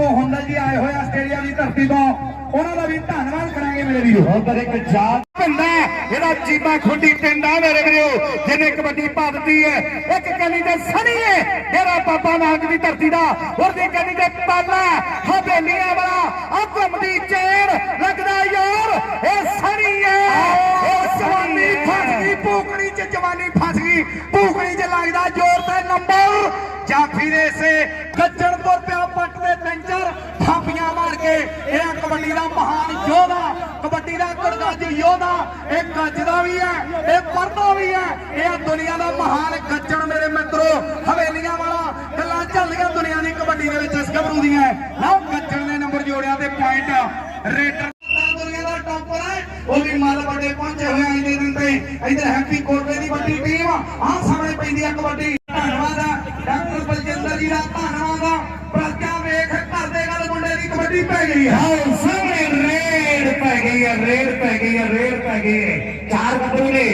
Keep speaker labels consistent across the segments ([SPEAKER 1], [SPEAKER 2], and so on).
[SPEAKER 1] ਤੌਰ ਤੇ ਜੀ, ਆਏ ਹੋਏ ਆਸਟ੍ਰੇਲੀਆ ਦੀ ਧਰਤੀ ਤੋਂ। ਉਹਨਾਂ ਦਾ ਵੀ ਧੰਨਵਾਦ ਕਰਾਂਗੇ ਮੇਰੇ ਵੀਰੋ।
[SPEAKER 2] ਉਧਰ ਇੱਕ ਜਾਤ ਪਿੰਡ ਇਹਦਾ ਚੀਮਾ ਖੁੰਡੀ ਪਿੰਡ ਮੇਰੇ ਵੀਰੋ, ਜਿਹਨੇ ਕਬੱਡੀ ਪਾ ਹੈ। ਇੱਕ ਕੰਨੀ ਤੇ ਸਣੀ ਹੈ ਜਿਹੜਾ ਬਾਬਾ ਨਾਨਕ ਦੀ ਧਰਤੀ ਦਾ। ਉਹਦੀ ਕੰਨੀ ਤੇ ਪਾਲਾ ਹਵੇਲੀਆਂ ਵਾਲਾ ਆ ਘੁੰਮਦੀ ਚੇਨ ਲੱਗਦਾ ਯਾਰ, ਇਹ ਸਣੀ ਹੈ।
[SPEAKER 1] ਉਹ ਜਵਾਨੀ ਫਸ ਗਈ ਭੂਕਣੀ ਚ ਜਵਾਨੀ ਫਸ ਗਈ ਭੂਕਣੀ ਚ ਲੱਗਦਾ ਜ਼ੋਰ ਤੇ ਨੰਬਰ। ਜਾਫੀ ਦੇ ਸੇ ਗੱਜਣ ਤੋਂ ਪਿਆ ਪੱਟ ਦੇ ਪੈਂਚਰ ਥਾਪੀਆਂ ਮਾਰ ਕੇ। ਇਹ ਕਬੱਡੀ ਦਾ ਮਹਾਨ ਯੋਧਾ, ਕਬੱਡੀ ਦਾ ਗੜਗੱਜ ਯੋਧਾ, ਇਹ ਗੱਜਦਾ ਵੀ ਹੈ, ਇਹ ਪਰਦਾ ਵੀ ਹੈ। ਇਹ ਦੁਨੀਆ ਦਾ ਮਹਾਨ ਗੱਜਣ ਮੇਰੇ ਮਿੱਤਰੋ, ਹਵੇਲੀਆਂ ਵਾਲਾ ਗੱਲਾਂ ਚੱਲਦੀਆਂ ਦੁਨੀਆ ਦੀ ਕਬੱਡੀ ਦੇ ਵਿੱਚ, ਇਸ ਗੱਭਰੂ ਦੀਆਂ। ਨਾ ਗੱਜਣ ਨੇ ਨੰਬਰ ਜੋੜਿਆ ਤੇ ਪੁਆਇੰਟ ਰੇਡਰ ਦੁਨੀਆ ਦਾ ਟੌਪਰ ਹੈ। ਉਹ ਵੀ ਮੱਲ ਵੱਡੇ ਪਹੁੰਚੇ ਹੋਏ ਆ ਇਹਦੇ ਦਿਨ ਤੇ। ਇਧਰ ਹੈਪੀ ਕੋਟਵੇ ਦੀ ਵੱਡੀ ਟੀਮ ਆਹ ਸਾਹਮਣੇ ਪੈਂਦੀ ਆ ਕਬੱਡੀ।
[SPEAKER 2] ਚਾਰ ਗੱਭਰੂ ਨੇ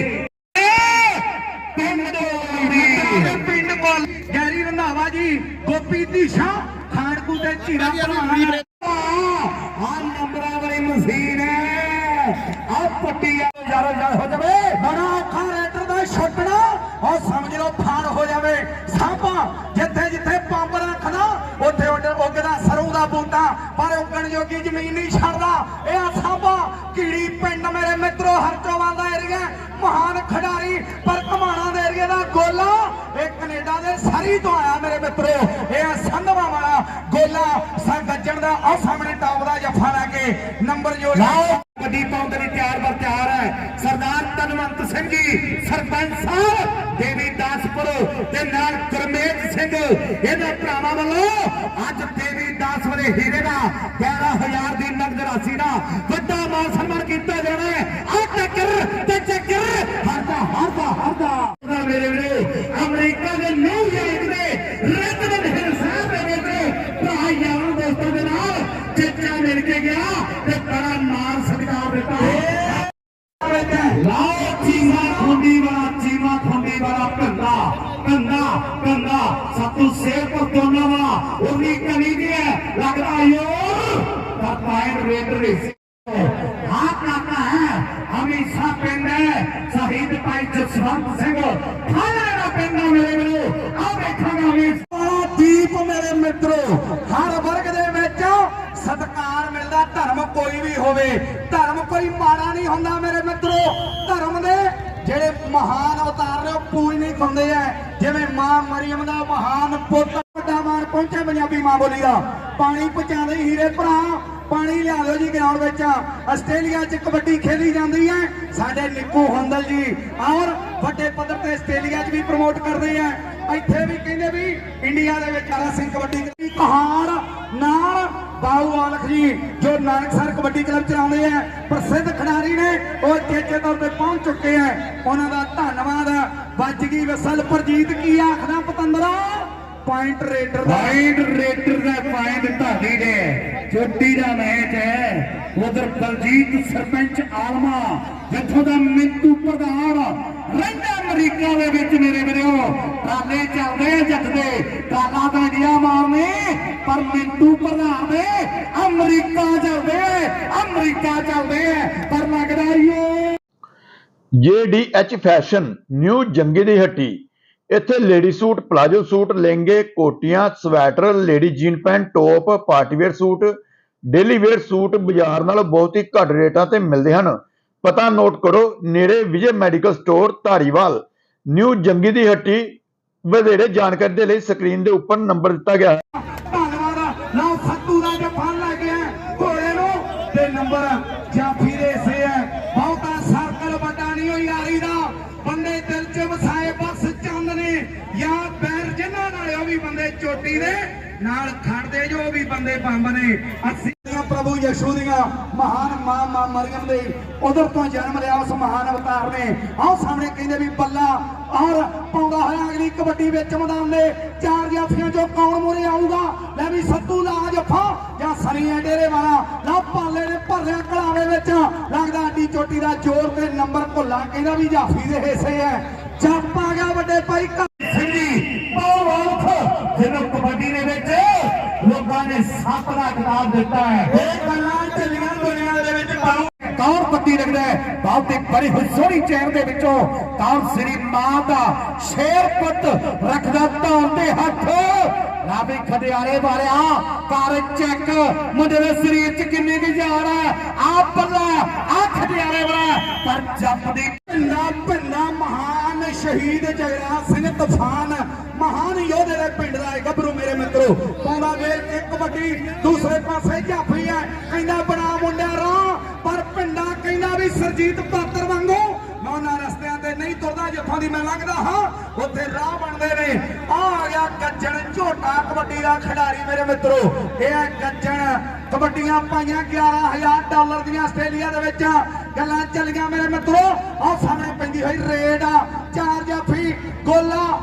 [SPEAKER 2] ਪਿੰਡ
[SPEAKER 1] ਸਾਡੇ ਪਿੰਡ ਕੋਲ। ਗੈਰੀ ਰੰਧਾਵਾ ਜੀ ਗੋਪੀ ਧੀਸ਼ਾ ਖਾੜਕੂ ਤੇ ਝੀਰਾ ਭਲਵਾਨ
[SPEAKER 2] ਆ ਨੰਬਰਾਂ ਵਾਲੀ ਮਸ਼ੀਨ ਹੈ। ਆ ਪੱਟੀ ਯਾਰੋ ਯਾਰ ਹੋ ਜਾਵੇ
[SPEAKER 1] ਬੜਾ ਔਖਾ ਰੈਟਰ ਦਾ ਛੱਟਣਾ ਉਹ ਸਮਝ ਲਓ ਫਾੜ ਹੋ ਜਾਵੇ ਸਾਂਭਾ ਜਿੱਥੇ ਜਿੱਥੇ ਪੰਪ ਰੱਖਦਾ ਉੱਥੇ ਉੱਥੇ ਉੱਗਦਾ ਸਰੋਂ ਦਾ ਬੂਟਾ ਪਰ ਉੱਗਣ ਜੋਗੀ ਜ਼ਮੀਨ ਨਹੀਂ ਛੱਡਦਾ ਇਹ ਆ ਸਾਂਭਾ ਕੀੜੀ ਪਿੰਡ ਮੇਰੇ ਮਿੱਤਰੋ ਹਰਚੋਵਾਲ ਦਾ ਏਰੀਆ ਮਹਾਨ ਖਿਡਾਰੀ ਪਰ ਘਮਾਣਾ ਦੇ ਏਰੀਆ ਦਾ ਗੋਲਾ ਇਹ ਕੈਨੇਡਾ ਦੇ ਸਰੀ ਤੋਂ ਆਇਆ ਮੇਰੇ ਮਿੱਤਰੋ। ਇਹ ਆ ਸੰਧਵਾ ਵਾਲਾ ਗੋਲਾ ਸਾ ਗੱਜਣ ਦਾ। ਆ ਸਾਹਮਣੇ ਟਾਪ ਦਾ ਜੱਫਾ ਲੈ ਕੇ ਨੰਬਰ ਜੋ
[SPEAKER 2] ਲਾਓ। ਗੱਡੀ ਪਾਉਣ ਦੇ ਲਈ ਤਿਆਰ ਬਰ ਤਿਆਰ ਹੈ। ਸਰਦਾਰ ਤਨਵੰਤ ਸਿੰਘ ਜੀ ਸਰਪੰਚ ਸਾਹਿਬ ਦੇਵੀ ਦਾਸਪੁਰ ਤੇ ਨਾਲ ਗੁਰਮੇਜ ਸਿੰਘ। ਇਹਨਾਂ ਭਰਾਵਾਂ ਵੱਲੋਂ ਅੱਜ ਦੇਵੀ ਦਾਸ ਵਾਲੇ ਹੀਰੇ ਦਾ 11000 ਦੀ ਨਗਦ ਰਾਸ਼ੀ ਦਾ ਵੱਡਾ ਮਾਨ ਸਨਮਾਨ ਕੀਤਾ ਜਾਣਾ ਹੈ ਆ ਟੱਕਰ ਤੇ ਚੱਕਰ ਹਰਦਾ ਹਰਦਾ ਹਰਦਾ ਉਹਦਾ ਮੇਰੇ ਵੀਰੇ ਅਮਰੀਕਾ ਦੇ ਨਿਊਯਾਰਕ ਦੇ ਰੈਡਮਨ ਹਿਲ ਸਾਹਿਬ ਦੇ ਵਿੱਚ ਭਰਾ ਯਾਰਾਂ ਦੋਸਤਾਂ ਦੇ ਨਾਲ ਚੇਚਾ ਮਿਲ ਕੇ ਗਿਆ ਤੇ ਬੜਾ ਮਾਨ ਸਤਿਕਾਰ ਦਿੱਤਾ ਲਾਓ ਚੀਮਾ ਖੁੰਡੀ ਵਾਲਾ ਚੀਮਾ ਖੁੰਡੀ ਵਾਲਾ ਕੰਦਾ ਕੰਦਾ ਕੰਦਾ ਸਤੂ ਸੇਰ ਪਰ ਦੋਨਾਂ ਵਾਲਾ ਉਹਦੀ ਕਲੀ ਦੀ ਹੈ ਲੱਗਦਾ ਯੋਰ ਦਾ ਪਾਇਨ ਰੇਟ ਰੇਸ ਹਾਂ ਕਾਕਾ ਹੈ ਹਮੇਸ਼ਾ ਪਿੰਡ ਹੈ ਸ਼ਹੀਦ ਭਾਈ ਜਸਵੰਤ ਸਿੰਘ ਖਾਣਾ ਦਾ ਪਿੰਡ ਹੈ ਮੇਰੇ ਵੀਰੋ ਆ ਵੇਖਾਂਗਾ ਵੀ
[SPEAKER 1] ਵਾਲਾ ਦੀਪ ਮੇਰੇ ਮਿੱਤਰੋ ਹਰ ਵਰਗ ਦੇ ਵਿੱਚ ਸਤਕਾਰ ਮਿਲਦਾ ਧਰਮ ਕੋਈ ਵੀ ਹੋਵੇ ਧਰਮ ਕੋਈ ਮਾੜਾ ਨਹੀਂ ਹੁੰਦਾ ਮੇਰੇ ਮਿੱਤਰੋ ਧਰਮ ਦੇ ਜਿਹੜੇ ਮਹਾਨ ਅਵਤਾਰ ਨੇ ਉਹ ਪੂਜ ਹੁੰਦੇ ਐ। ਜਿਵੇਂ ਮਾਂ ਮਰੀਮ ਦਾ ਮਹਾਨ ਪੁੱਤ ਵੱਡਾ ਮਾਨ ਪਹੁੰਚਿਆ ਪੰਜਾਬੀ ਮਾਂ ਬੋਲੀ ਦਾ। ਪਾਣੀ ਪਹੁੰਚਾਉਂਦੇ ਹੀਰੇ ਭਰਾ, ਪਾਣੀ ਲਿਆ ਦਿਓ ਜੀ ਗਰਾਊਂਡ ਵਿੱਚ। ਆਸਟ੍ਰੇਲੀਆ 'ਚ ਕਬੱਡੀ ਖੇਲੀ ਜਾਂਦੀ ਹੈ ਸਾਡੇ ਨਿੱਕੂ ਹੁੰਦਲ ਜੀ ਔਰ ਵੱਡੇ ਪੱਧਰ ਤੇ ਆਸਟ੍ਰੇਲੀਆ 'ਚ ਵੀ ਪ੍ਰਮੋਟ ਕਰਦੇ ਆ ਇੱਥੇ ਵੀ ਕਹਿੰਦੇ ਵੀ ਇੰਡੀਆ ਦੇ ਵਿੱਚ ਆਲਾ ਸਿੰਘ ਕਬੱਡੀ ਕਹਾਣ ਨਾਲ ਬਾਉ ਆਲਖ ਜੀ, ਜੋ ਨਾਨਕ ਨਾਨਕਸਰ ਕਬੱਡੀ ਕਲੱਬ ਚਲਾਉਂਦੇ ਆ, ਪ੍ਰਸਿੱਧ ਖਿਡਾਰੀ ਨੇ, ਉਹ ਚੇਚੇ ਤੌਰ ਤੇ ਪਹੁੰਚ ਚੁੱਕੇ ਆ। ਉਹਨਾਂ ਦਾ ਧੰਨਵਾਦ ਵੱਜ ਗਈ ਵਸਲ, ਪ੍ਰਜੀਤ ਕੀ ਆਖਦਾ, ਪਤੰਦਰਾ? ਪੁਆਇੰਟ ਰੇਡਰ ਦਾ
[SPEAKER 2] ਵਾਈਡ ਰੇਟਰ ਦਾ ਪੁਆਇੰਟ ਢਾਡੀ ਦੇ ਚੋਟੀ ਦਾ ਮੈਚ ਹੈ ਉਧਰ ਬਲਜੀਤ ਸਰਪੰਚ ਆਲਮਾ ਜਿੱਥੋਂ ਦਾ ਮਿੰਟੂ ਪ੍ਰਧਾਨ ਰਹਿੰਦਾ ਅਮਰੀਕਾ ਦੇ ਵਿੱਚ ਮੇਰੇ ਵੀਰੋ। ਟਾਲੇ ਚੱਲਦੇ ਆ ਜੱਟ ਦੇ ਟਾਲਾ ਤਾਂ ਇੰਡੀਆ ਮਾਰਨੇ ਪਰ ਮਿੰਟੂ ਪ੍ਰਧਾਨ ਦੇ ਅਮਰੀਕਾ ਚੱਲਦੇ ਅਮਰੀਕਾ ਚੱਲਦੇ ਪਰ ਲੱਗਦਾ ਏ
[SPEAKER 3] JDH ਫੈਸ਼ਨ ਨਿਊ ਜੰਗੇ ਦੀ ਹੱਟੀ। ਇੱਥੇ ਲੇਡੀ ਸੂਟ, ਪਲਾਜੋ ਸੂਟ, ਲਹਿੰਗੇ, ਕੋਟੀਆਂ, sweater, lady jean pant, top partywear suit, daily wear suit ਬਾਜ਼ਾਰ ਨਾਲੋਂ ਬਹੁਤ ਹੀ ਘੱਟ ਰੇਟਾਂ ਤੇ ਮਿਲਦੇ ਹਨ। ਪਤਾ ਨੋਟ ਕਰੋ, ਨੇੜੇ Vijay medical store, Dhariwal. New ਜੰਗੀ ਦੀ ਹੱਟੀ, ਵਧੇਰੇ ਜਾਣਕਾਰੀ ਦੇ ਲਈ ਸਕਰੀਨ ਦੇ ਉੱਪਰ ਨੰਬਰ ਦਿੱਤਾ ਗਿਆ ਹੈ।
[SPEAKER 1] ਧੰਨਵਾਦ ਲਓ ਸੱਤੂ ਦਾ ਜਫਾ ਲੱਗ ਗਿਆ ਘੋੜੇ ਨੂੰ ਤੇ ਨੰਬਰ ਜਾਫੀ ਦੇ ਸੇ ਹੈ ਬਹੁਤਾ ਸਰਕਲ ਵੱਡਾ ਨਹੀਂ ਹੋਈ ਯਾਰੀ ਦਾ ਬੰਦੇ ਦਿਲ 'ਚ ਵਸਾਏ ਬਸ ਚੰਦ ਨੇ ਜਾਂ ਪੈਰ ਜਿਨ੍ਹਾਂ ਨਾਲ ਉਹ ਵੀ ਚੋਟੀ ਦੇ ਨਾਲ ਖੜਦੇ ਜੋ ਵੀ ਬੰਦੇ ਬੰਬ ਨੇ। ਅਸੀਂ ਪ੍ਰਭੂ ਯਸ਼ੂ ਦੀਆਂ ਮਹਾਨ ਮਾਂ ਮਾਂ ਮਰੀਮ ਦੇ ਉਧਰ ਤੋਂ ਜਨਮ ਲਿਆ ਉਸ ਮਹਾਨ ਅਵਤਾਰ ਨੇ। ਆਹ ਸਾਹਮਣੇ ਕਹਿੰਦੇ ਵੀ ਬੱਲਾ ਔਰ ਪਾਉਂਦਾ ਹੋਇਆ ਅਗਲੀ ਕਬੱਡੀ ਵਿੱਚ ਮੈਦਾਨ ਦੇ ਚਾਰ ਜਾਫੀਆਂ ਚੋਂ ਕੌਣ ਮੂਰੇ ਆਊਗਾ? ਲੈ ਵੀ ਸੱਤੂ ਲਾ ਜੱਫਾ ਜਾਂ ਹੈ ਡੇਰੇ ਵਾਲਾ। ਲਾ ਪਾਲੇ ਨੇ ਭਰਿਆ ਕਲਾਵੇ ਵਿੱਚ। ਲੱਗਦਾ ਅੱਡੀ ਚੋਟੀ ਦਾ ਜ਼ੋਰ ਤੇ ਨੰਬਰ ਭੁੱਲਾ ਕਹਿੰਦਾ ਵੀ ਜਾਫੀ ਦੇ ਹਿੱਸੇ ਹੈ। ਜੱਪ ਆ ਗਿਆ ਵੱਡੇ ਭਾਈ
[SPEAKER 2] ਸਿੰਘੀ ਪਾਵਰਫ ਜਿਹਨੂੰ ਕਬੱਡੀ ਦੇ ਵਿੱਚ ਲੋਕਾਂ ਨੇ ਸੱਪ ਦਾ ਖਿਤਾਬ ਦਿੱਤਾ ਹੈ।
[SPEAKER 1] ਇਹ ਗੱਲਾਂ ਚੱਲੀਆਂ ਦੁਨੀਆ ਦੇ ਵਿੱਚ ਪਾਉ
[SPEAKER 2] ਕੌਣ ਪੱਤੀ ਲੱਗਦਾ ਹੈ? ਬਹੁਤ ਹੀ ਬੜੀ ਚੈਨ ਦੇ ਵਿੱਚੋਂ ਕੌਣ ਸ੍ਰੀ ਮਾਂ ਦਾ ਸ਼ੇਰ ਪੁੱਤ ਰੱਖਦਾ ਧੌਣ ਤੇ ਹੱਥ। ਰਾਵੀ ਖੜਿਆਲੇ ਵਾਲਿਆ ਕਰ ਚੈੱਕ। ਮੁੰਡੇ ਦੇ ਸਰੀਰ 'ਚ ਕਿੰਨੀ ਕੁ ਜਾਨ ਹੈ? ਆ ਪੱਲਾ ਆ ਖੜਿਆਲੇ ਵਾਲਾ। ਪਰ ਜੱਪ ਦੀ
[SPEAKER 1] ਭਿੰਦਾ ਭਿੰਦਾ ਮਹਾਨ ਸ਼ਹੀਦ ਜਗਰਾ ਸਿੰਘ ਤੂਫਾਨ। ਮਹਾਨ ਯੋਧੇ ਦੇ ਪਿੰਡ ਦਾ ਗੱਭਰੂ ਮੇਰੇ ਮਿੱਤਰੋ ਪਾਉਂਦਾ ਵੇਲ ਕੇ ਦੂਸਰੇ ਪਾਸੇ ਜਾਫੀ ਹੈ। ਕਹਿੰਦਾ ਬਣਾ ਮੁੰਡਿਆ ਰਾਹ, ਪਰ ਪਿੰਡਾ ਕਹਿੰਦਾ ਵੀ ਸਰਜੀਤ ਪਾਤਰ ਵਾਂਗੂ। ਮੈਂ ਰਸਤਿਆਂ ਤੇ ਨਹੀਂ ਤੁਰਦਾ, ਜਿੱਥੋਂ ਦੀ ਮੈਂ ਲੰਘਦਾ ਹਾਂ, ਉੱਥੇ ਰਾਹ ਬਣਦੇ ਨੇ। ਆ ਆ ਗਿਆ ਗੱਜਣ, ਝੋਟਾ ਕਬੱਡੀ ਦਾ ਖਿਡਾਰੀ ਮੇਰੇ ਮਿੱਤਰੋ। ਇਹ ਹੈ ਗੱਜਣ। ਕਬੱਡੀਆਂ ਪਾਈਆਂ 11000 ਡਾਲਰ ਦੀਆਂ ਆਸਟ੍ਰੇਲੀਆ ਦੇ ਵਿੱਚ। ਗੱਲਾਂ ਚੱਲੀਆਂ ਮੇਰੇ ਮਿੱਤਰੋ। ਆ ਸਾਹਮਣੇ ਪੈਂਦੀ ਹੋਈ ਰੇਡ ਆ। ਚਾਰ ਜਾਫੀ, ਗੋਲਾ।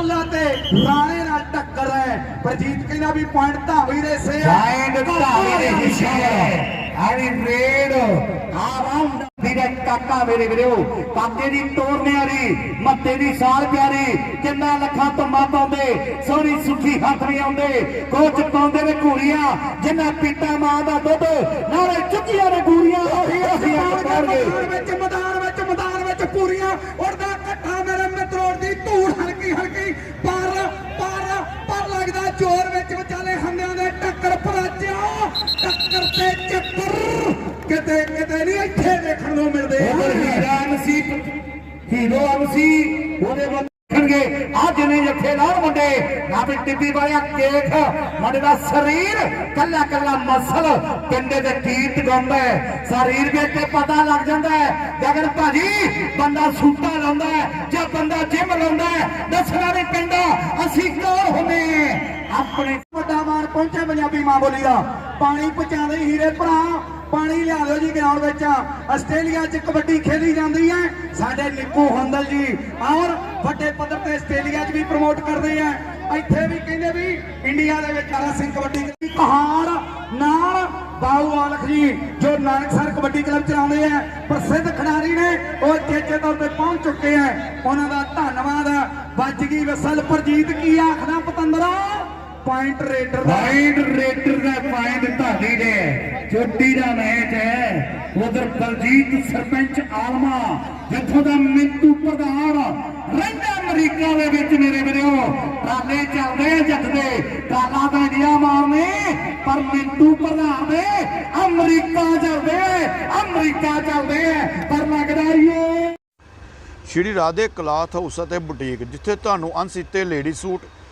[SPEAKER 1] ਰਾਣਾ ਤੇ ਰਾਣੇ ਨਾਲ ਟੱਕਰ ਹੈ। ਪ੍ਰਜੀਤ ਕਹਿੰਦਾ ਵੀ ਪੁਆਇੰਟ ਧਾਵੀ ਦੇ ਸੇ
[SPEAKER 2] ਜਾਇੰਟ ਧਾਰੀ ਦੇ ਹਿੱਸੇ ਆਣੀ ਰੇਡ। ਆਰਾਮ ਵੀਰੇ ਕਾਕਾ ਮੇਰੇ ਵੀਰੋ। ਕਾਕੇ ਦੀ ਤੋਰਨੇ ਵਾਲੀ ਮੱਤੇ ਦੀ ਸਾਲ ਪਿਆਰੀ। ਕਿੰਨਾ ਲੱਖਾਂ ਤੋਂ ਮੱਤ ਆਉਂਦੇ ਸੋਹਣੀ ਸੁੱਖੀ ਹੱਥ ਵੀ ਆਉਂਦੇ। ਕੋਚ ਪਾਉਂਦੇ ਨੇ ਘੂਰੀਆਂ ਜਿੰਨਾ ਪੀਤਾ ਮਾਂ ਦਾ ਦੁੱਧ ਨਾਲੇ ਚੁੱਕੀਆਂ ਨੇ ਘੂਰੀਆਂ। ਉਹੀ ਅਸੀਂ ਕਰਨਗੇ
[SPEAKER 1] ਮੈਦਾਨ ਵਿੱਚ ਮੈਦਾਨ ਵਿੱਚ ਮੈਦਾਨ ਵਿੱਚ ਪੂਰੀਆਂ ਉੜਦਾ ਇਕੱਠਾ ਮੇਰੇ ਹਲਕੀ ਹਲਕੀ। ਪਰ ਪਰ ਪਰ ਲੱਗਦਾ ਜ਼ੋਰ ਵਿੱਚ ਵਿਚਾਲੇ ਹੰਦਿਆਂ ਦੇ ਟੱਕਰ ਪਰਾਜਿਆ। ਟੱਕਰ ਤੇ ਚੱਕਰ। ਕਿਤੇ ਕਿਤੇ ਨਹੀਂ ਇੱਥੇ ਦੇਖਣ ਨੂੰ ਮਿਲਦੇ।
[SPEAKER 2] ਹੀਰਾ ਨਸੀਬ ਹੀਰੋ ਅਮਸੀ ਉਹਦੇ ਵੱਲ ਅੱਜ ਨੇ ਜੱਥੇਦਾਰ ਮੁੰਡੇ, ਨਾ ਵੀ ਟਿੱਬੀ ਵਾਲਿਆ ਕੇਕ। ਮੁੰਡੇ ਦਾ ਸਰੀਰ ਕੱਲਾ ਕੱਲਾ ਮਸਲ, ਪਿੰਡੇ ਦੇ ਕੀਟ ਗੰਦਾ ਸਰੀਰ ਵੇਖ ਕੇ ਪਤਾ ਲੱਗ ਜਾਂਦਾ ਹੈ ਜੇਕਰ ਭਾਜੀ ਬੰਦਾ ਸੂਟਾ ਲਾਉਂਦਾ ਜਾਂ ਬੰਦਾ ਜਿਮ ਲਾਉਂਦਾ ਦੱਸਣਾ ਨਹੀਂ ਪੈਂਦਾ ਅਸੀਂ ਕੌਣ ਹੁੰਦੇ ਆਪਣੇ
[SPEAKER 1] ਵੱਡਾ ਮਾਨ ਪਹੁੰਚਿਆ ਪੰਜਾਬੀ ਮਾਂ ਬੋਲੀ ਦਾ। ਪਾਣੀ ਪਹੁੰਚਾਉਂਦੇ ਹੀਰੇ ਭਰਾ, ਪਾਣੀ ਲਿਆ ਦਿਓ ਜੀ ਗਰਾਊਂਡ ਵਿੱਚ। ਆਸਟ੍ਰੇਲੀਆ 'ਚ ਕਬੱਡੀ ਖੇਡੀ ਜਾਂਦੀ ਹੈ। ਸਾਡੇ ਨਿੱਕੂ ਹੁੰਦਲ ਜੀ ਔਰ ਵੱਡੇ ਪੱਧਰ ਤੇ ਆਸਟ੍ਰੇਲੀਆ 'ਚ ਵੀ ਪ੍ਰਮੋਟ ਕਰਦੇ ਆ। ਇੱਥੇ ਵੀ ਕਹਿੰਦੇ ਵੀ ਇੰਡੀਆ ਦੇ ਵਿੱਚ ਆਰਾ ਸਿੰਘ ਕਬੱਡੀ ਦੀ ਪਹਾੜ ਨਾਲ ਬਾਊ ਆਲਖ ਜੀ, ਜੋ ਨਾਨਕਸਰ ਕਬੱਡੀ ਕਲੱਬ ਚਲਾਉਂਦੇ ਆ, ਪ੍ਰਸਿੱਧ ਖਿਡਾਰੀ ਨੇ, ਉਹ ਚੇਚੇ ਤੌਰ ਤੇ ਪਹੁੰਚ ਚੁੱਕੇ ਆ। ਉਹਨਾਂ ਦਾ ਧੰਨਵਾਦ। ਵੱਜ ਗਈ ਵਸਲ। ਪ੍ਰਜੀਤ, ਕੀ ਆਖਦਾ ਪਤੰਦਰਾ? ਪੁਆਇੰਟ ਰੇਡਰ ਦਾ
[SPEAKER 2] ਪੁਆਇੰਟ ਰੇਟਰ ਦਾ ਪੁਆਇੰਟ ਧਾਰੀ ਦੇ ਚੋਟੀ ਦਾ ਮੈਚ ਹੈ। ਉਧਰ ਬਲਜੀਤ ਸਰਪੰਚ ਆਲਮਾ ਜਿੱਥੋਂ ਦਾ ਮਿੰਟੂ ਪ੍ਰਧਾਨ ਰਹਿੰਦਾ ਅਮਰੀਕਾ ਦੇ ਵਿੱਚ ਮੇਰੇ ਵੀਰੋ। ਟਰਾਲੇ ਚੱਲਦੇ ਆ ਜੱਟ ਦੇ। ਟਰਾਲਾ ਤਾਂ ਇੰਡੀਆ ਮਾਰਨੇ ਪਰ ਮਿੰਟੂ ਪ੍ਰਧਾਨ ਦੇ ਅਮਰੀਕਾ ਚੱਲਦੇ ਅਮਰੀਕਾ ਚੱਲਦੇ ਆ, ਪਰ ਲੱਗਦਾ ਈ ਏ।
[SPEAKER 3] ਸ਼੍ਰੀ ਰਾਧੇ ਕਲਾਥ ਹਾਊਸ ਅਤੇ ਬੁਟੀਕ ਜਿੱਥੇ ਤੁਹਾਨੂੰ ਅਣਸੀਤੇ ਲੇਡੀ ਸੂਟ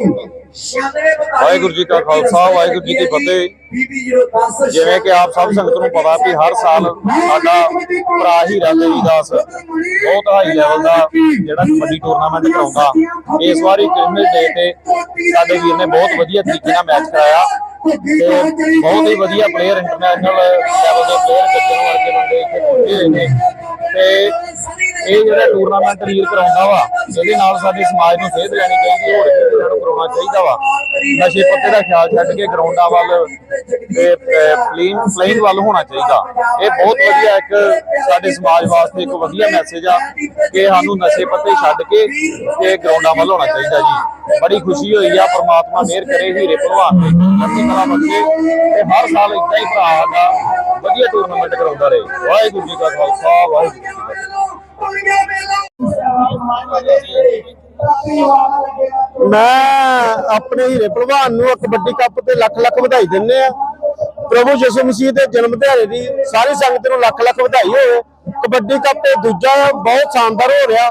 [SPEAKER 4] ਵਾਹਿਗੁਰੂ ਜੀ ਕਾ ਖਾਲਸਾ, ਵਾਹਿਗੁਰੂ ਜੀ ਕੀ ਫਤਿਹ। ਜਿਵੇਂ ਕਿ ਆਪ ਸਭ ਸੰਗਤ ਨੂੰ ਪਤਾ ਵੀ ਹਰ ਸਾਲ ਸਾਡਾ ਭਰਾ ਹੀਰਾ ਦੇਵੀਦਾਸ ਬਹੁਤ ਹਾਈ ਲੈਵਲ ਦਾ ਜਿਹੜਾ ਕਬੱਡੀ ਟੂਰਨਾਮੈਂਟ ਕਰਾਉਂਦਾ। ਇਸ ਵਾਰੀ ਕ੍ਰਿਸਮਸ ਡੇ ਤੇ ਸਾਡੇ ਵੀਰ ਨੇ ਬਹੁਤ ਵਧੀਆ ਤਰੀਕੇ ਨਾਲ ਮੈਚ ਕਰਾਇਆ ਤੇ ਬਹੁਤ ਹੀ ਵਧੀਆ ਪਲੇਅਰ ਇੰਟਰਨੈਸ਼ਨਲ ਲੈਵਲ ਦੇ ਪਲੇਅਰ ਗੱਜਣ ਵਰਗੇ ਬੰਦੇ ਇੱਥੇ ਪਹੁੰਚੇ ਨੇ। ਤੇ ਇਹ ਜਿਹੜਾ ਟੂਰਨਾਮੈਂਟ ਵੀਰ ਕਰਾਉਂਦਾ ਵਾ, ਇਹਦੇ ਨਾਲ ਸਾਡੇ ਸਮਾਜ ਨੂੰ ਸੇਧ ਲੈਣੀ ਚਾਹੀਦੀ ਹੋਰ ਵੀ ਨੂੰ ਕਰਾਉਣਾ ਚਾਹੀਦਾ ਵਾ। ਨਸ਼ੇ ਪੱਤੇ ਦਾ ਖਿਆਲ ਛੱਡ ਕੇ ਗਰਾਊਂਡਾਂ ਵੱਲ ਤੇ ਪਲੇਨ ਪਲੇਨ ਵੱਲ ਹੋਣਾ ਚਾਹੀਦਾ। ਇਹ ਬਹੁਤ ਵਧੀਆ ਇੱਕ ਸਾਡੇ ਸਮਾਜ ਵਾਸਤੇ ਇੱਕ ਵਧੀਆ ਮੈਸੇਜ ਆ ਕਿ ਸਾਨੂੰ ਨਸ਼ੇ ਪੱਤੇ ਛੱਡ ਕੇ ਤੇ ਗਰਾਊਂਡਾਂ ਵੱਲ ਹੋਣਾ ਚਾਹੀਦਾ ਜੀ। ਬੜੀ ਖੁਸ਼ੀ ਹੋਈ ਆ, ਪ੍ਰਮਾਤਮਾ ਮਿਹਰ ਕਰੇ ਹੀਰੇ ਭਲਵਾਨ ਤੇ ਚੜ੍ਹਦੀ ਕਲਾ ਬਖਸ਼ੇ ਤੇ ਹਰ ਸਾਲ ਇਦਾਂ ਹੀ ਭਰਾ ਸਾਡਾ ਵਧੀਆ ਟੂਰਨਾਮੈਂਟ ਕਰਾਉਂਦਾ ਰਹੇ। ਵਾਹਿਗੁਰੂ ਜੀ ਕਾ ਖਾਲਸਾ, ਵਾਹਿਗੁਰੂ ਜੀ ਕੀ ਫਤਿਹ।
[SPEAKER 5] ਮੈਂ ਆਪਣੇ ਹੀਰੇ ਭਲਵਾਨ ਨੂੰ ਕਬੱਡੀ ਕੱਪ ਤੇ ਲੱਖ ਲੱਖ ਵਧਾਈ ਦਿੰਦੇ ਆ। ਪ੍ਰਭੂ ਯਿਸੂ ਮਸੀਹ ਦੇ ਜਨਮ ਦਿਹਾੜੇ ਦੀ ਸਾਰੀ ਸੰਗਤ ਨੂੰ ਲੱਖ ਲੱਖ ਵਧਾਈ ਹੋਵੇ। ਕਬੱਡੀ ਕੱਪ ਇਹ ਦੂਜਾ ਬਹੁਤ ਸ਼ਾਨਦਾਰ ਹੋ ਰਿਹਾ।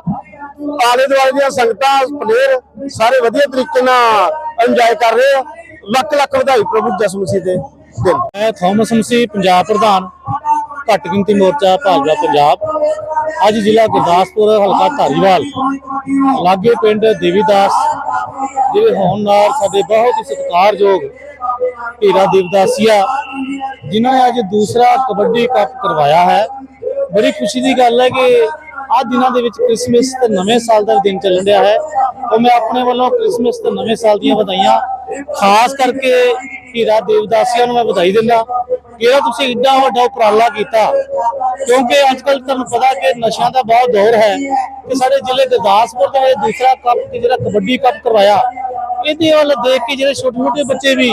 [SPEAKER 5] ਆਲੇ ਦੁਆਲੇ ਦੀਆਂ ਸੰਗਤਾਂ ਪਲੇਅਰ ਸਾਰੇ ਵਧੀਆ ਤਰੀਕੇ ਨਾਲ ਇੰਜੋਏ ਕਰ ਰਹੇ ਆ। ਲੱਖ ਲੱਖ ਵਧਾਈ ਪ੍ਰਭੂ ਯਿਸੂ ਮਸੀਹ ਦੇ ਦਿਨ।
[SPEAKER 6] ਮੈਂ ਥਾਮਸ ਮਸੀ ਪੰਜਾਬ ਪ੍ਰਧਾਨ। ਘੱਟ ਗਿਣਤੀ ਮੋਰਚਾ ਭਾਜਪਾ ਪੰਜਾਬ, ਅੱਜ ਜ਼ਿਲ੍ਹਾ ਗੁਰਦਾਸਪੁਰ, ਹਲਕਾ ਧਾਰੀਵਾਲ, ਲਾਗੇ ਪਿੰਡ ਦੇਵੀਦਾਸ, ਜਿਹੜੇ ਹੋਣ ਸਾਡੇ ਬਹੁਤ ਹੀ ਸਤਿਕਾਰਯੋਗ ਹੀਰਾ ਦੇਵਦਾਸੀਆ, ਜਿਨ੍ਹਾਂ ਨੇ ਅੱਜ ਦੂਸਰਾ ਕਬੱਡੀ ਕੱਪ ਕਰਵਾਇਆ ਹੈ। ਬੜੀ ਖੁਸ਼ੀ ਦੀ ਗੱਲ ਹੈ ਕਿ ਆ ਦਿਨਾਂ ਦੇ ਵਿੱਚ ਕ੍ਰਿਸਮਸ ਤੇ ਨਵੇਂ ਸਾਲ ਦਾ ਦਿਨ ਚੱਲਣ ਰਿਹਾ ਹੈ। ਉਹ ਮੈਂ ਆਪਣੇ ਵੱਲੋਂ ਕ੍ਰਿਸਮਸ ਤੇ ਨਵੇਂ ਸਾਲ ਦੀਆਂ ਵਧਾਈਆਂ, ਖਾਸ ਕਰਕੇ ਹੀਰਾ ਦੇਵਦਾਸੀਆਂ ਨੂੰ ਮੈਂ ਵਧਾਈ ਦਿੰਦਾ। ਜਿਹੜਾ ਤੁਸੀਂ ਇੱਡਾ ਵੱਡਾ ਉਪਰਾਲਾ ਕੀਤਾ, ਕਿਉਂਕਿ ਅੱਜ ਕੱਲ ਤੁਹਾਨੂੰ ਪਤਾ ਕਿ ਨਸ਼ਿਆਂ ਦਾ ਬਹੁਤ ਦੌਰ ਹੈ ਕਿ ਸਾਡੇ ਜ਼ਿਲ੍ਹੇ ਗੁਰਦਾਸਪੁਰ ਦਾ ਇਹ ਦੂਸਰਾ ਕੱਪ ਜਿਹੜਾ ਕਬੱਡੀ ਕੱਪ ਕਰਵਾਇਆ, ਇਹਦੇ ਵੱਲ ਦੇਖ ਕੇ ਜਿਹੜੇ ਛੋਟੇ ਛੋਟੇ ਬੱਚੇ ਵੀ,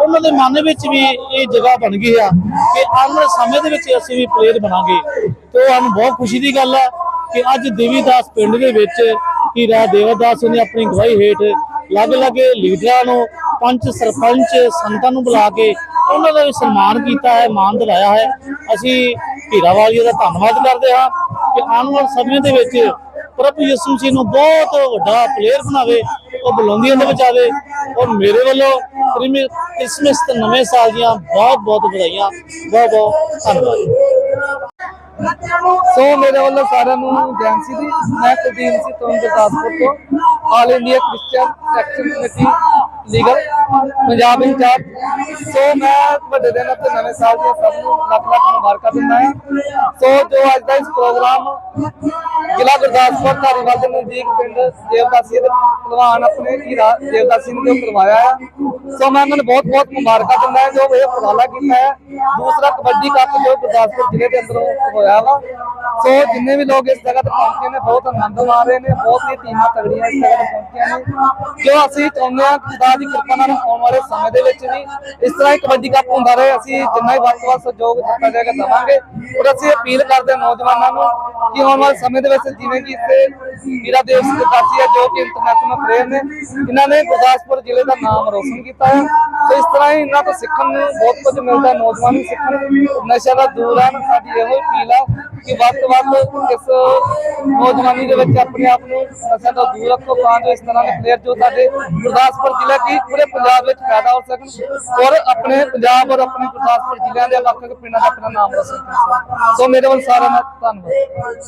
[SPEAKER 6] ਉਹਨਾਂ ਦੇ ਮਨ ਵਿੱਚ ਵੀ ਇਹ ਜਗ੍ਹਾ ਬਣ ਗਈ ਆ ਕਿ ਆਉਣ ਵਾਲੇ ਸਮੇਂ ਦੇ ਵਿੱਚ ਅਸੀਂ ਵੀ ਪਲੇਅਰ ਬਣਾਂਗੇ। ਤੇ ਸਾਨੂੰ ਬਹੁਤ ਖੁਸ਼ੀ ਦੀ ਗੱਲ ਹੈ ਕਿ ਅੱਜ ਦੇਵੀਦਾਸ ਪਿੰਡ ਦੇ ਵਿੱਚ ਹੀਰਾ ਦੇਵਦਾਸ ਨੇ ਆਪਣੀ ਗਵਾਹੀ ਹੇਠ ਅਲੱਗ-ਅਲੱਗ ਲੀਡਰਾਂ ਨੂੰ, ਪੰਚ ਸਰਪੰਚ ਸੰਤਾਂ ਨੂੰ ਬੁਲਾ ਕੇ ਉਹਨਾਂ ਦਾ ਵੀ ਸਨਮਾਨ ਕੀਤਾ ਹੈ ਮਾਨ ਦਿਲਾਇਆ ਹੈ। ਅਸੀਂ ਹੀਰਾ ਦਾ ਧੰਨਵਾਦ ਕਰਦੇ ਹਾਂ ਕਿ ਆਉਣ ਵਾਲੇ ਸਮੇਂ ਦੇ ਵਿੱਚ ਪ੍ਰਭੂ ਯਿਸੂ ਮਸੀਹ ਨੂੰ ਬਹੁਤ ਵੱਡਾ ਪਲੇਅਰ ਬਣਾਵੇ, ਉਹ ਬੁਲੰਦੀਆਂ ਦੇ ਵਿੱਚ ਆਵੇ ਔਰ ਮੇਰੇ ਵੱਲੋਂ ਕ੍ਰਿਮੀ- ਕ੍ਰਿਸਮਸ ਤੇ ਨਵੇਂ ਸਾਲ ਦੀਆਂ ਬਹੁਤ ਬਹੁਤ ਵਧਾਈਆਂ। ਬਹੁਤ ਬਹੁਤ ਧੰਨਵਾਦ।
[SPEAKER 7] ਸੋ ਮੇਰੇ ਵੱਲੋਂ ਸਾਰਿਆਂ ਨੂੰ ਜੈਂਸੀ ਦੀ, ਮੈਂ ਕੁਲਦੀਪ ਸਿੰਘ ਤੋਂ ਗੁਰਦਾਸਪੁਰ ਤੋਂ all India Christian action committee legal Punjab incharge so ਮੈਂ ਵੱਡੇ ਦਿਨ ਅਤੇ ਨਵੇਂ ਸਾਲ ਦੀਆਂ ਸਭ ਨੂੰ ਲੱਖ ਲੱਖ ਮੁਬਾਰਕਾਂ ਦਿੰਦਾ ਹਾਂ। ਸੋ ਜੋ ਅੱਜ ਦਾ ਇਸ ਪ੍ਰੋਗਰਾਮ ਜ਼ਿਲ੍ਹਾ ਗੁਰਦਾਸਪੁਰ, ਧਾਰੀਵਾਲ ਦੇ ਨਜ਼ਦੀਕ ਪਿੰਡ ਦੇਵਦਾਸੀ ਦੇ ਪਹਿਲਵਾਨ ਆਪਣੇ ਹੀਰਾ ਦੇਵਦਾਸੀ ਨੇ ਜੋ ਕਰਵਾਇਆ ਹੈ। ਸੋ ਮੈਂ ਉਹਨਾਂ ਨੂੰ ਬਹੁਤ ਬਹੁਤ ਮੁਬਾਰਕਾਂ ਦਿੰਦਾ ਹਾਂ। ਜੋ ਇਹ ਉਪਰਾਲਾ ਕੀਤਾ ਹੈ, ਦੂਸਰਾ ਕਬੱਡੀ ਕੱਪ ਜੋ ਗੁਰਦਾਸਪੁਰ ਜ਼ਿਲ੍ਹੇ ਦੇ ਅੰਦਰ ਹੋਇਆ ਵਾ। ਸੋ ਜਿੰਨੇ ਵੀ ਲੋਕ ਇਸ ਜਗ੍ਹਾ ਤੇ ਪਹੁੰਚੇ ਨੇ, ਬਹੁਤ ਆਨੰਦ ਮਾਣ ਰਹੇ ਨੇ, ਬਹੁਤ ਹੀ ਟੀਮਾਂ ਤਗੜੀਆਂ ਇਸ ਜਗ੍ਹਾ ਤੇ ਪਹੁੰਚੀਆਂ ਨੇ। ਜੋ ਅਸੀਂ ਚਾਹੁੰਦੇ ਹਾਂ, ਖੁਦਾ ਦੀ ਕਿਰਪਾ ਨਾਲ ਆਉਣ ਵਾਲੇ ਸਮੇਂ ਦੇ ਵਿੱਚ ਵੀ ਇਸ ਤਰ੍ਹਾਂ ਹੀ ਕਬੱਡੀ ਕੱਪ ਹੁੰਦਾ ਰਹੇ। ਅਸੀਂ ਜਿੰਨਾ ਹੀ ਵੱਧ ਤੋਂ ਵੱਧ ਸਹਿਯੋਗ ਦਿੱਤਾ ਜਾਏਗਾ ਦਵਾਂਗੇ। ਔਰ ਅਸੀਂ ਅਪੀਲ ਕਰਦੇ ਹਾਂ ਨੌਜਵਾਨਾਂ ਨੂੰ ਕਿ ਆਉਣ ਵਾਲੇ ਸਮੇਂ ਦੇ ਵਿੱਚ ਜਿਵੇਂ ਕਿ ਇੱਥੇ ਵੀਰਾ ਦੇਵ ਸਿੰਘ ਦਾਸੀ ਹੈ ਜੋ ਕਿ ਇੰਟਰਨੈਸ਼ਨਲ ਪਲੇਅਰ ਨੇ, ਇਹਨਾਂ ਨੇ ਗੁਰਦਾਸਪੁਰ ਜ਼ਿਲ੍ਹੇ ਦਾ ਨਾਮ ਰੋਸ਼ਨ ਕੀਤਾ ਹੈ। ਸੋ ਇਸ ਤਰ੍ਹਾਂ ਹੀ ਇਹਨਾਂ ਤੋਂ ਸਿੱਖਣ ਨੂੰ ਬਹੁਤ ਕੁਝ ਮਿਲਦਾ, ਨੌਜਵਾਨ ਵੀ ਸਿੱਖਣ ਨਸ਼ਾ ਦਾ ਦੂਰ ਰਹਿਣ ਸਾਡੀ ਇਹੋ ਅਪੀਲ ਆ ਕਿ ਵੱਧ ਤੋਂ ਵੱਧ ਇਸ ਨੌਜਵਾਨੀ ਦੇ ਵਿੱਚ ਆਪਣੇ ਆਪ ਨੂੰ ਨਸ਼ਾ ਤੋਂ ਦੂਰ ਰੱਖੋ, ਤਾਂ ਜੋ ਇਸ ਤਰ੍ਹਾਂ ਦੇ ਪਲੇਅਰ ਜੋ ਸਾਡੇ ਗੁਰਦਾਸਪੁਰ ਜ਼ਿਲ੍ਹਾ ਕੀ ਪੂਰੇ ਪੰਜਾਬ ਵਿੱਚ ਪੈਦਾ ਹੋ ਸਕਣ ਔਰ ਆਪਣੇ ਪੰਜਾਬ ਔਰ ਆਪਣੇ ਗੁਰਦਾਸਪੁਰ ਜ਼ਿਲ੍ਹਿਆਂ ਦੇ ਵੱਖ ਵੱਖ ਪਿੰਡਾਂ ਦਾ ਆਪਣਾ ਨਾਮ ਰੋਸ਼ਨ ਕਰ ਸਕਣ। ਸੋ ਮੇਰੇ ਵੱਲ ਸਾਰਿਆਂ ਦਾ ਧੰਨਵਾਦ।